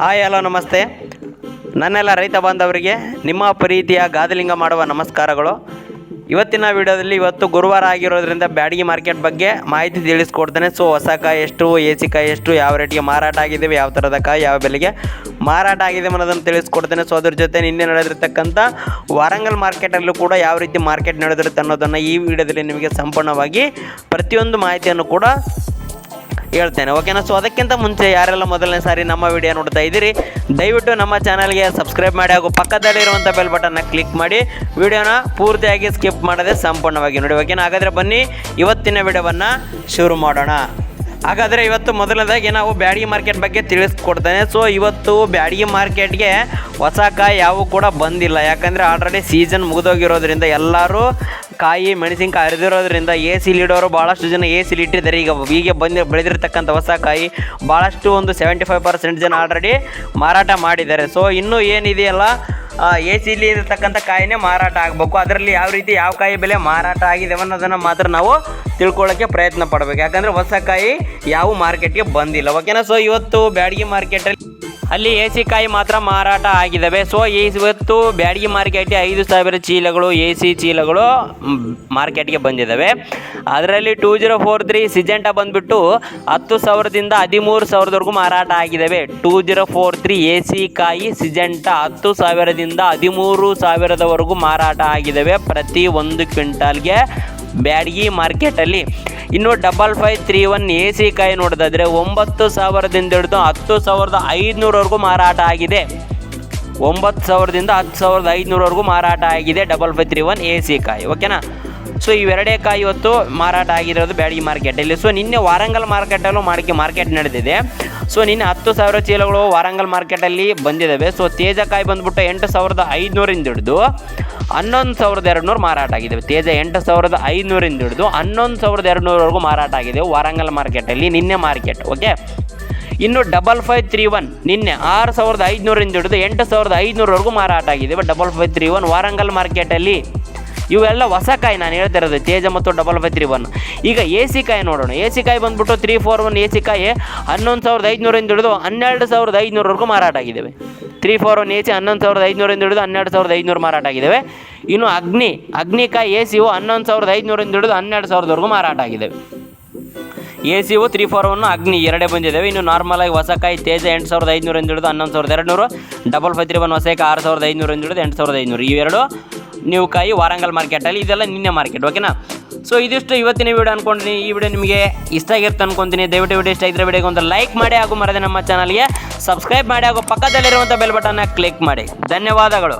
Hi, hello, ನಮಸ್ತೆ. ನನ್ನೆಲ್ಲ ರೈತ ಬಾಂಧವರಿಗೆ ನಿಮ್ಮ ಪ್ರೀತಿಯ ಗಾದಲಿಂಗ ಮಾಡುವ ನಮಸ್ಕಾರಗಳು. ಇವತ್ತಿನ ವಿಡಿಯೋದಲ್ಲಿ ಇವತ್ತು ಗುರುವಾರ ಆಗಿರೋದ್ರಿಂದ ಬ್ಯಾಡಗಿ ಮಾರ್ಕೆಟ್ ಬಗ್ಗೆ ಮಾಹಿತಿ ತಿಳಿಸ್ಕೊಡ್ತೇನೆ. ಸೊ ಹೊಸ ಕಾಯಿ ಎಷ್ಟು ಎ ಸಿ ಕಾಯಿ ಎಷ್ಟು, ಯಾವ ರೇಟಿಗೆ ಮಾರಾಟ ಆಗಿದ್ದೇವೆ ಯಾವ ಥರದ ಕಾಯಿ, ಯಾವ ಬೆಲೆಗೆ ಮಾರಾಟ ಆಗಿದೆ ಅನ್ನೋದನ್ನು ತಿಳಿಸ್ಕೊಡ್ತೇನೆ. ಸೊ ಅದ್ರ ಜೊತೆ ನಿನ್ನೆ ನಡೆದಿರ್ತಕ್ಕಂಥ ವಾರಂಗಲ್ ಮಾರ್ಕೆಟಲ್ಲೂ ಕೂಡ ಯಾವ ರೀತಿ ಮಾರ್ಕೆಟ್ ನಡೆದಿರುತ್ತೆ ಅನ್ನೋದನ್ನು ಈ ವಿಡಿಯೋದಲ್ಲಿ ನಿಮಗೆ ಸಂಪೂರ್ಣವಾಗಿ ಪ್ರತಿಯೊಂದು ಮಾಹಿತಿಯನ್ನು ಕೂಡ ಹೇಳ್ತೇನೆ. ಓಕೆನಾ ಸೊ ಅದಕ್ಕಿಂತ ಮುಂಚೆ ಯಾರೆಲ್ಲ ಮೊದಲನೇ ಸಾರಿ ನಮ್ಮ ವಿಡಿಯೋ ನೋಡ್ತಾ ಇದ್ದೀರಿ, ದಯವಿಟ್ಟು ನಮ್ಮ ಚಾನಲ್ಗೆ ಸಬ್ಸ್ಕ್ರೈಬ್ ಮಾಡಿ ಹಾಗೂ ಪಕ್ಕದಲ್ಲಿರುವಂಥ ಬೆಲ್ ಬಟನ್ನ ಕ್ಲಿಕ್ ಮಾಡಿ. ವಿಡಿಯೋನ ಪೂರ್ತಿಯಾಗಿ ಸ್ಕಿಪ್ ಮಾಡದೆ ಸಂಪೂರ್ಣವಾಗಿ ನೋಡಿ. ಓಕೆನಾ ಹಾಗಾದರೆ ಬನ್ನಿ, ಇವತ್ತಿನ ವಿಡಿಯೋವನ್ನು ಶುರು ಮಾಡೋಣ. ಹಾಗಾದರೆ ಇವತ್ತು ಮೊದಲನೇದಾಗಿ ನಾವು ಬ್ಯಾಡಗಿ ಮಾರ್ಕೆಟ್ ಬಗ್ಗೆ ತಿಳಿಸ್ಕೊಡ್ತೇನೆ. ಸೊ ಇವತ್ತು ಬ್ಯಾಡಗಿ ಮಾರ್ಕೆಟ್ಗೆ ಹೊಸ ಕಾಯಿ ಯಾವೂ ಕೂಡ ಬಂದಿಲ್ಲ. ಯಾಕಂದರೆ ಆಲ್ರೆಡಿ ಸೀಸನ್ ಮುಗಿದೋಗಿರೋದ್ರಿಂದ ಎಲ್ಲರೂ ಕಾಯಿ, ಮೆಣಸಿನಕಾಯಿ ಹರಿದಿರೋದ್ರಿಂದ ಎ ಸಿಲಿ ಇಡೋರು ಭಾಳಷ್ಟು ಜನ ಎ ಸಿಲಿ ಇಟ್ಟಿದ್ದಾರೆ. ಈಗ ಈಗ ಬಂದು ಬೆಳೆದಿರ್ತಕ್ಕಂಥ ಹೊಸ ಕಾಯಿ ಭಾಳಷ್ಟು ಒಂದು ಸೆವೆಂಟಿ ಫೈವ್ ಪರ್ಸೆಂಟ್ ಜನ ಆಲ್ರೆಡಿ ಮಾರಾಟ ಮಾಡಿದ್ದಾರೆ. ಸೊ ಇನ್ನೂ ಏನಿದೆಯಲ್ಲ ಎ ಸಿಲಿ ಇರತಕ್ಕಂಥ ಕಾಯಿನೇ ಮಾರಾಟ ಆಗಬೇಕು. ಅದರಲ್ಲಿ ಯಾವ ರೀತಿ ಯಾವ ಕಾಯಿ ಬೆಲೆ ಮಾರಾಟ ಆಗಿದೆ ಅನ್ನೋದನ್ನು ಮಾತ್ರ ನಾವು ತಿಳ್ಕೊಳ್ಳೋಕ್ಕೆ ಪ್ರಯತ್ನ ಪಡಬೇಕು. ಯಾಕಂದರೆ ಹೊಸ ಕಾಯಿ ಯಾವ ಮಾರ್ಕೆಟ್ಗೆ ಬಂದಿಲ್ಲ. ಓಕೆನಾ ಸೊ ಇವತ್ತು ಬ್ಯಾಡಗಿ ಮಾರ್ಕೆಟಲ್ಲಿ ಅಲ್ಲಿ ಎ ಸಿ ಕಾಯಿ ಮಾತ್ರ ಮಾರಾಟ ಆಗಿದ್ದಾವೆ. ಸೊ ಇವತ್ತು ಬ್ಯಾಡಗಿ ಮಾರ್ಕೆಟ್ಗೆ ಐದು ಸಾವಿರ ಚೀಲಗಳು ಎ ಸಿ ಚೀಲಗಳು ಮಾರ್ಕೆಟ್ಗೆ ಬಂದಿದ್ದಾವೆ. ಅದರಲ್ಲಿ two zero four three Syngenta ಬಂದುಬಿಟ್ಟು ಹತ್ತು ಸಾವಿರದಿಂದ ಹದಿಮೂರು ಸಾವಿರದವರೆಗೂ ಮಾರಾಟ ಆಗಿದ್ದಾವೆ. Two zero four three A C ಕಾಯಿ ಸಿಜೆಂಟ ಹತ್ತು ಸಾವಿರದಿಂದ ಹದಿಮೂರು ಸಾವಿರದವರೆಗೂ ಮಾರಾಟ ಆಗಿದ್ದಾವೆ ಪ್ರತಿ ಒಂದು ಕ್ವಿಂಟಾಲ್ಗೆ ಬ್ಯಾಡಗಿ ಮಾರ್ಕೆಟಲ್ಲಿ. ಇನ್ನು double five three one A C ಕಾಯಿ ನೋಡೋದಾದರೆ ಒಂಬತ್ತು ಸಾವಿರದಿಂದ ಹಿಡಿದು ಹತ್ತು ಸಾವಿರದ ಐದುನೂರವರೆಗೂ ಮಾರಾಟ ಆಗಿದೆ. ಒಂಬತ್ತು ಸಾವಿರದಿಂದ ಹತ್ತು ಸಾವಿರದ ಐದುನೂರವರೆಗೂ ಮಾರಾಟ ಆಗಿದೆ double five three one A C ಕಾಯಿ ಓಕೆನಾ ಸೊ ಇವೆರಡೇ ಕಾಯಿ ಇವತ್ತು ಮಾರಾಟ ಆಗಿರೋದು ಬ್ಯಾಡಗಿ ಮಾರ್ಕೆಟಲ್ಲಿ ಸೊ ನಿನ್ನೆ ವಾರಂಗಲ್ ಮಾರ್ಕೆಟಲ್ಲೂ ಮಾರ್ಕೆ ಮಾರ್ಕೆಟ್ ನಡೆದಿದೆ. ಸೊ ನಿನ್ನೆ ಹತ್ತು ಸಾವಿರ ಚೀಲಗಳು ವಾರಂಗಲ್ ಮಾರ್ಕೆಟಲ್ಲಿ ಬಂದಿದ್ದಾವೆ ಸೊ ತೇಜಕಾಯಿ ಬಂದ್ಬಿಟ್ಟು ಎಂಟು ಸಾವಿರದ ಐದುನೂರಿಂದ ಹಿಡಿದು ಹನ್ನೊಂದು ಸಾವಿರದ ಎರಡು ನೂರು ಮಾರಾಟ ಆಗಿದೆ. ತೇಜ ಎಂಟು ಸಾವಿರದ ಐನೂರಿಂದ ಹಿಡಿದು ಹನ್ನೊಂದು ಸಾವಿರದ ಎರಡು ನೂರವರೆಗೂ ಮಾರಾಟ ಆಗಿದೆ ವಾರಂಗಲ್ ಮಾರ್ಕೆಟಲ್ಲಿ, ನಿನ್ನೆ ಮಾರ್ಕೆಟ್ ಓಕೆ ಇನ್ನು ಡಬಲ್ ಫೈವ್ ತ್ರೀ ಒನ್ ನಿನ್ನೆ ಆರು ಸಾವಿರದ ಐದುನೂರಿಂದ ಹಿಡಿದು ಎಂಟು ಸಾವಿರದ ಐದುನೂರವರೆಗೂ ಮಾರಾಟ ಆಗಿದೆ. Double five three one Warangal ಮಾರ್ಕೆಟಲ್ಲಿ ಇವೆಲ್ಲ ಹೊಸ ಕಾಯಿ ನಾನು ಹೇಳ್ತಿರೋದು ತೇಜ ಮತ್ತು ಡಬಲ್ ಫೈ ತ್ರೀ ಒನ್ ಈಗ ಎ ಸಿ ಕಾಯಿ ನೋಡೋಣ. ಎ ಸಿ ಕಾಯಿ ಬಂದುಬಿಟ್ಟು three four one A C ಕಾಯಿ ಹನ್ನೊಂದು ಸಾವಿರದ ಐದುನೂರಿಂದ ಹಿಡಿದು ಹನ್ನೆರಡು ಸಾವಿರದ ಐದುನೂರವರೆಗೂ ಮಾರಾಟ ಆಗಿದ್ದಾವೆ. Three four one A C ಹನ್ನೊಂದು ಸಾವಿರದ ಐದುನೂರಿಂದ ಹಿಡಿದು ಹನ್ನೆರಡು ಸಾವಿರದ ಐದುನೂರು ಮಾರಾಟ ಆಗಿದ್ದಾವೆ. ಇನ್ನು ಅಗ್ನಿ ಅಗ್ನಿಕಾಯಿ ಎ ಸಿಯು ಹನ್ನೊಂದು ಸಾವಿರದ ಐದುನೂರಿಂದ ಹಿಡಿದು ಹನ್ನೆರಡು ಸಾವಿರದವರೆಗೂ ಮಾರಾಟ ಆಗಿದ್ದಾವೆ. A C O three four one, Agni ಎರಡೇ ಬಂದಿದ್ದಾವೆ. ಇನ್ನು ನಾರ್ಮಲಾಗಿ ಹೊಸ ಕಾಯಿ ತೇಜ ಎಂಟು ಸಾವಿರದ ಐದುನೂರಿಂದ ಹಿಡಿದು ಹನ್ನೊಂದು ಸಾವಿರದ ಎರಡು ನೂರು ಡಬಲ್ ಫೈ ತ್ರೀ ಒನ್ ಹೊಸ ಕಾಯಿ ಆರು ಸಾವಿರದ ಐದುನೂರಿಂದ ಹಿಡಿದು ಎಂಟು ಸಾವಿರದ ಐದುನೂರು. ಇವೆರಡು ನೀವು ಕಾಯಿ ವಾರಂಗಲ್ ಮಾರ್ಕೆಟಲ್ಲಿ ಇದೆಲ್ಲ ನಿನ್ನೆ ಮಾರ್ಕೆಟ್ ಓಕೆನಾ ಸೊ ಇದಿಷ್ಟು ಇವತ್ತಿನ ವಿಡಿಯೋ ಅನ್ಕೊಂಡಿನಿ. ಈ ವಿಡಿಯೋ ನಿಮಗೆ ಇಷ್ಟ ಆಗಿರುತ್ತೆ ಅನ್ಕೊಂತೀನಿ. ದಯವಿಟ್ಟು ವಿಡಿಯೋ ಇಷ್ಟ ಇದ್ರೆ ವಿಡಿಯೋಗೆ ಒಂದು ಲೈಕ್ ಮಾಡಿ ಹಾಗೂ ಮರದೆ ನಮ್ಮ ಚಾನಲ್ಗೆ ಸಬ್ಸ್ಕ್ರೈಬ್ ಮಾಡಿ ಹಾಗೂ ಪಕ್ಕದಲ್ಲಿರುವಂಥ ಬೆಲ್ ಬಟನ್ನ ಕ್ಲಿಕ್ ಮಾಡಿ. ಧನ್ಯವಾದಗಳು.